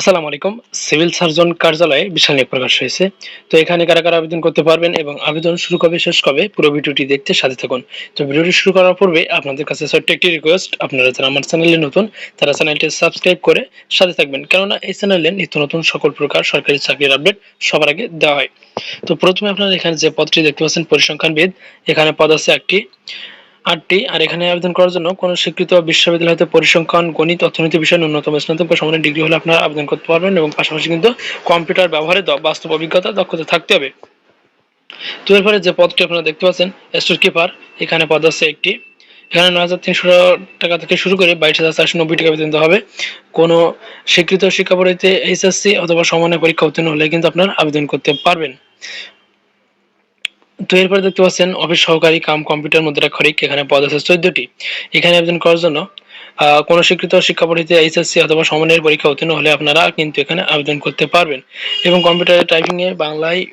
আসসালামু আলাইকুম। Civil surgeon কার্যালয়ে বিশাল নিয়োগ প্রকাশ হয়েছে। তো এখানে কারা কারা আবেদন করতে পারবেন এবং আবেদন শুরু কবে, শেষ কবে, পুরো ভিডিওটি দেখতে সাথে থাকুন। তো ভিডিওটি শুরু করার পূর্বে আপনাদের কাছে ছোট্ট একটি রিকোয়েস্ট আপনারা যারা আমার চ্যানেলে নতুন, তারা চ্যানেলটি সাবস্ক্রাইব করে সাথে থাকবেন। কেননা এই চ্যানেলে নিত্য নতুন সকল প্রকার সরকারি চাকরির আপডেট সবার আগে দেওয়া হয়। তো প্রথমে আপনারা এখানে যে পদটি দেখতে পাচ্ছেন, পরিসংখ্যানবিদ, এখানে পদ আছে একটি আটটি, আর এখানে আবেদন করার জন্য কোন স্বীকৃত বিশ্ববিদ্যালয় হতে পরিসংখ্যান, গণিত, অর্থনীতি বিষয়ে ন্যূনতম স্নাতক বা সমানের ডিগ্রি হলে আপনারা আবেদন করতে পারবেন এবং পাশাপাশি কিন্তু কম্পিউটার ব্যবহারে বাস্তব অভিজ্ঞতা, দক্ষতা থাকতে হবে। তো এরপরে যে পদটি আপনারা দেখতে পাচ্ছেন, স্টোর কিপার, এখানে পদ আছে একটি। এখানে নয় হাজার তিনশো টাকা থেকে শুরু করে বাইশ হাজার চারশো নব্বই টাকা দিতে হবে। কোনো স্বীকৃত শিক্ষা পরিতে এইচএসসি অথবা সমানের পরীক্ষা উত্তীর্ণ হলে কিন্তু আপনারা আবেদন করতে পারবেন। তো এরপরে দেখতে পাচ্ছেন অফিস সহকারী কাম কম্পিউটার মুদ্রা খরিক এখানে পদ আছে চোদ্দটি। এখানে আবেদন করার জন্য কোনো স্বীকৃত শিক্ষা পদ্ধতিতে এইচএসসি অথবা সমানের পরীক্ষা উত্তীর্ণ হলে আপনারা কিন্তু এখানে আবেদন করতে পারবেন। এবং কম্পিউটারে টাইপিং এ বাংলায়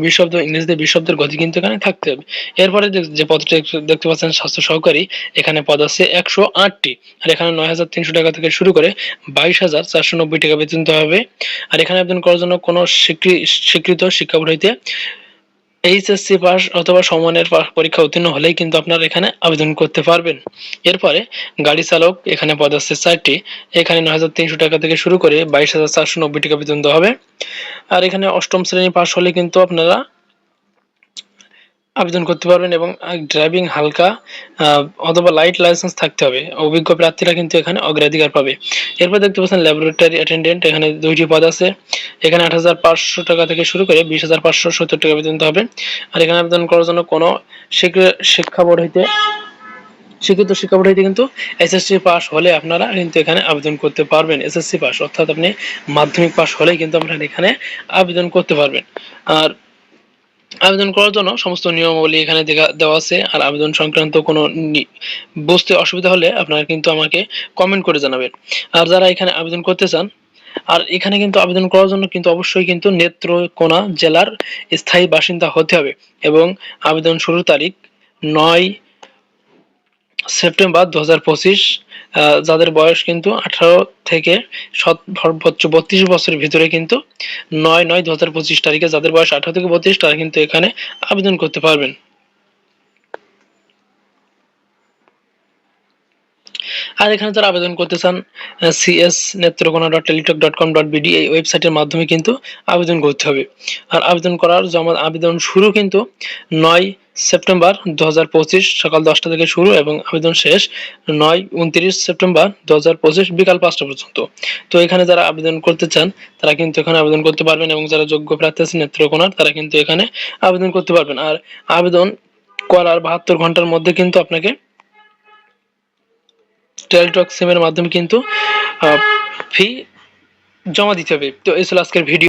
বিশ শব্দ, ইংরেজিতে বিশ শব্দের গতি কিন্তু এখানে থাকতে হবে। এরপরে যে- পদটি দেখতে- পাচ্ছেন স্বাস্থ্য সহকারী, এখানে পদ আছে একশো আটটি। আর এখানে নয় হাজার তিনশো টাকা থেকে শুরু করে বাইশ হাজার চারশো নব্বই টাকা বেতন হবে। আর এখানে আবেদন করার জন্য কোনো স্বীকৃ- স্বীকৃত শিক্ষা পদ্ধতিতে এইচএসসি পাস অথবা সমনের পরীক্ষা উত্তীর্ণ হলেই কিন্তু আপনারা এখানে আবেদন করতে পারবেন। এরপরে গাড়ি চালক এখানে পদ চারটি, এখানে নয় হাজার তিনশো টাকা থেকে শুরু করে বাইশ হাজার চারশো নব্বই টাকা বেতন দেওয়া হবে। আর এখানে অষ্টম শ্রেণি পাস হলে কিন্তু আপনারা আবেদন করতে পারবেন এবং ড্রাইভিং হালকা অথবা লাইট লাইসেন্স থাকতে হবে। অভিজ্ঞ প্রার্থীরা কিন্তু এখানে অগ্রাধিকার পাবে। এরপর দেখতে পাচ্ছেন ল্যাবরেটরি অ্যাটেন্ডেন্ট এখানে দুইটি পদ আছে। এখানে আট হাজার পাঁচশো টাকা থেকে শুরু করে বিশ হাজার পাঁচশো সত্তর টাকা দিতে হবে। আর এখানে আবেদন করার জন্য কোনো শিক্ষা- বোর্ড হইতে, শিক্ষিত শিক্ষা বোর্ড হইতে কিন্তু এসএসসি পাস হলে আপনারা কিন্তু এখানে আবেদন করতে পারবেন। এসএসসি পাস অর্থাৎ আপনি মাধ্যমিক পাস হলেই কিন্তু আপনারা এখানে আবেদন করতে পারবেন। আর আবেদন করার জন্য সমস্ত নিয়মাবলী এখানে দেওয়া আছে। আর আবেদন সংক্রান্ত কোনো বুঝতে অসুবিধা হলে আপনারা কিন্তু আমাকে কমেন্ট করে জানাবেন। আর যারা এখানে আবেদন করতে চান, আর এখানে কিন্তু আবেদন করার জন্য কিন্তু অবশ্যই কিন্তু নেত্রকোনা জেলার স্থায়ী বাসিন্দা হতে হবে। এবং আবেদন শুরুর তারিখ নয় সেপ্টেম্বর দু হাজার পঁচিশ যাদের বয়স কিন্তু আঠারো থেকে সর্বোচ্চ বত্রিশ বছরের ভিতরে কিন্তু নয় নয় দু হাজার পঁচিশ তারিখে যাদের বয়স আঠারো থেকে বত্রিশ, তারা কিন্তু এখানে আবেদন করতে পারবেন। আর এখানে যারা আবেদন করতে চান CS Netrokona dot Teletalk dot com dot BD এই ওয়েবসাইটের মাধ্যমে কিন্তু আবেদন করতে হবে। আর আবেদন করার জমা আবেদন শুরু কিন্তু নয় সেপ্টেম্বর দু হাজার পঁচিশ সকাল দশটা থেকে শুরু এবং আবেদন শেষ নয় উনত্রিশ সেপ্টেম্বর দু হাজার পঁচিশ বিকাল পাঁচটা পর্যন্ত। তো এখানে যারা আবেদন করতে চান, তারা কিন্তু এখানে আবেদন করতে পারবেন এবং যারা যোগ্য প্রার্থী আছেন নেত্রকোনার তারা কিন্তু এখানে আবেদন করতে পারবেন। আর আবেদন করার বাহাত্তর ঘণ্টার মধ্যে কিন্তু আপনাকে টেলিটক সিমের মাধ্যমে কিন্তু ফি জমা দিতে হবে। তো এই ছিল আজকের ভিডিও।